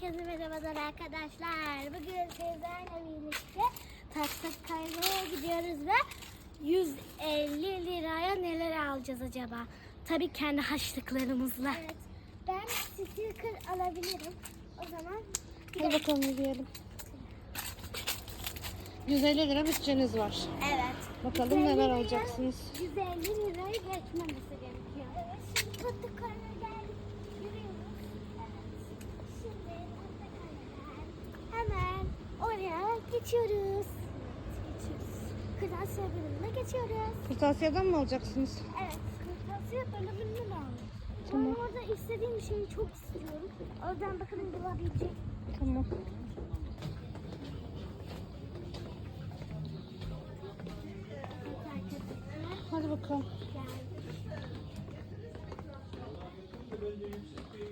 Herkese merhabalar arkadaşlar. Bugün sizlerle birlikte taksak kaymaya gidiyoruz ve 150 liraya neler alacağız acaba? Tabii kendi haşlıklarımızla. Evet. Ben sticker alabilirim. O zaman Hadi bakalım yürüyelim. 150 lira bütçeniz var. Evet. Bakalım 150 neler lira- alacaksınız. 150 lirayı geçmemesi gerekiyor. Evet. Şimdi Patakale'ye geldik. Yürüyoruz. Evet. Şimdi Patakale'den hemen oraya geçiyoruz. Kırtasiye bölümüne geçiyoruz. Kırtasiyeden mi alacaksınız? Evet. Kırtasiye bölümünü de aldım. Tamam. Ben orada istediğim şeyi çok istiyorum. Oradan bakalım bulabilecek. Tamam. Hadi bakalım.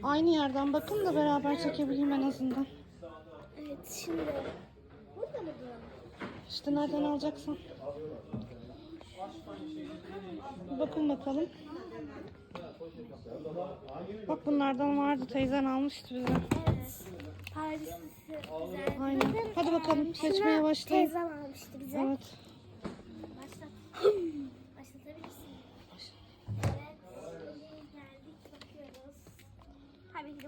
Aynı yerden bakın da beraber çekebileyim en azından. Evet şimdi. Burada mı diyorum? İşte nereden alacaksın? Bakın bakalım. Bak bunlardan vardı. Teyzen almıştı bize. Evet. Paris. Aynen. Hadi bakalım, seçmeye başlayın. Teyzem almıştı bize. Evet. Başlat. Başlatabilirsin. Evet. Geldik bakıyoruz. Tabii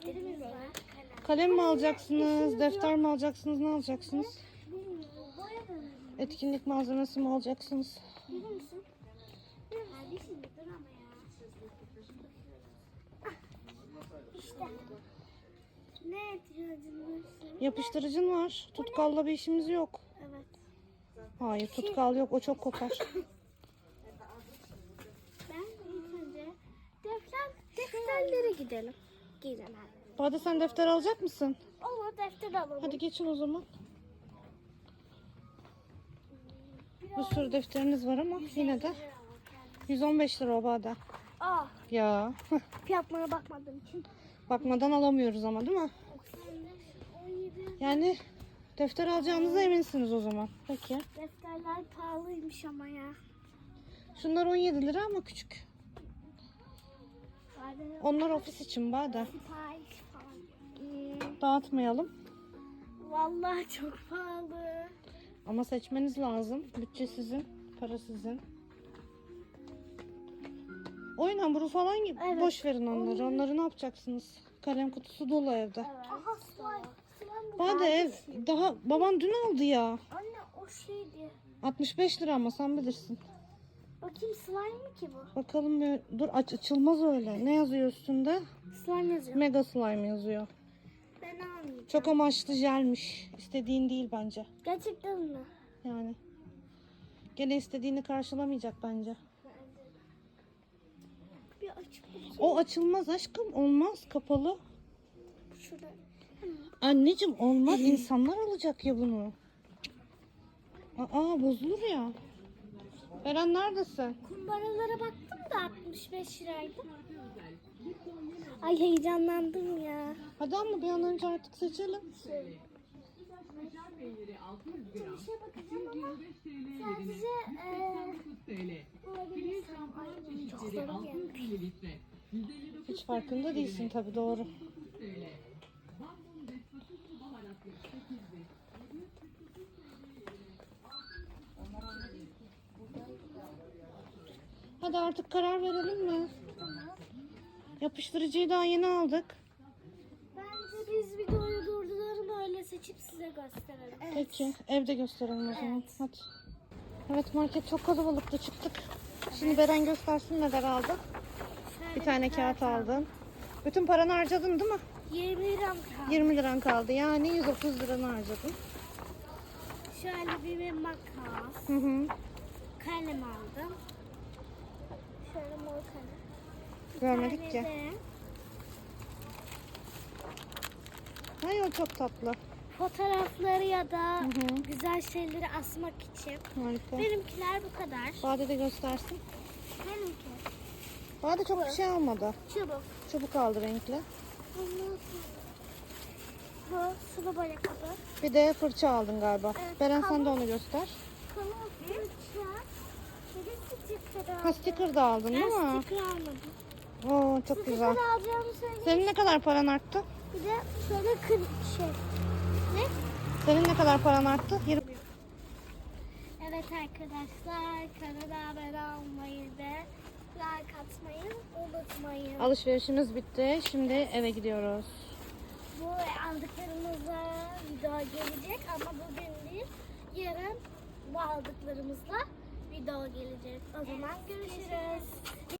ki de var. Kalem. Mi alacaksınız? Defter mi alacaksınız? Ne alacaksınız? Etkinlik malzemesi mi alacaksınız? Ne? Yapıştırıcın var. Tutkalla bir işimiz yok. Evet. Hayır tutkal yok. O çok kokar. Ben ilk önce defter, defterlere gidelim. Gidelim. Bade sen defter alacak mısın? Olur defter alalım. Hadi geçin o zaman. Bir sürü defteriniz var ama yine de 115 lira o Bade. Ah, Ya fiyatlara bakmadığım için. bakmadan alamıyoruz ama değil mi? 95, 17. Yani defter alacağınıza eminsiniz o zaman. Peki. Defterler pahalıymış ama ya. Şunlar 17 lira ama küçük. Onlar ofis için Bade. Dağıtmayalım. vallahi çok pahalı. Ama seçmeniz lazım. Bütçe sizin, para sizin. Oyun hamuru falan gibi. Evet. Boş verin onları. Onları ne yapacaksınız? Kalem kutusu dolu evde. Aha slime. Slime bu Hadi ev daha baban dün aldı ya. Anne o şeydi. 65 lira ama sen bilirsin. Bakayım slime mi ki bu? Bakalım bir dur aç açılmaz öyle. Ne yazıyor üstünde? Slime yazıyor. Mega slime yazıyor. Ben almayayım. Çok amaçlı jelmiş. İstediğin değil bence. Gerçekten mi? Yani. Gene istediğini karşılamayacak bence. Bir açıp bakayım. O açılmaz aşkım. Olmaz. Kapalı. Şurada. Anneciğim olmaz. İnsanlar alacak ya bunu. Aa bozulur ya. Eren neredesin? Kumbaralara baktım da 65 liraydı. Ay heyecanlandım ya. Hadi ama bir an önce artık seçelim. Bir şey bakacağım ama sadece eee bulabilirsem. Ay çok zor gelmiş. Hiç farkında değilsin tabii doğru. Hadi artık karar verelim mi? Yapıştırıcıyı daha yeni aldık. Bence biz videoyu durduralım öyle seçip size gösterelim. Evet. Peki evde gösterelim o zaman. Evet. Hadi. Evet market çok kalabalıktı çıktık. Şimdi Beren göstersin neler aldı. Bir tane kağıt aldın. Bütün paranı harcadın değil mi? 20 liram kaldı. 20 liran kaldı. Yani 130 liranı harcadın. Şöyle bir makas. Hı hı. Kalem aldım. Şöyle mor kalem. Görmedik ki. Ay o çok tatlı. Fotoğrafları ya da hı. güzel şeyleri asmak için. Harika. Benimkiler bu kadar. Bade de göstersin. Benimki. Bade çok bir şey almadı. Çubuk. Çubuk aldı renkli. Bu sulu boya kabı. Bir de fırça aldın galiba. Evet, Beren sen de onu göster. Kalın fırça. Bir de sticker aldım. Ha sticker da aldın değil Ben mi? sticker almadım. Oo çok Sticker güzel. alacağımı söyleyeyim. Senin ne kadar paran arttı? Bir de şöyle kır şey. Ne? Senin ne kadar paran arttı? 20. Evet arkadaşlar kanala abone olmayı ve like atmayı unutmayın. Alışverişimiz bitti. Şimdi eve gidiyoruz. Bu aldıklarımızla video gelecek ama bugün değil yarın bu aldıklarımızla video gelecek. O zaman görüşürüz.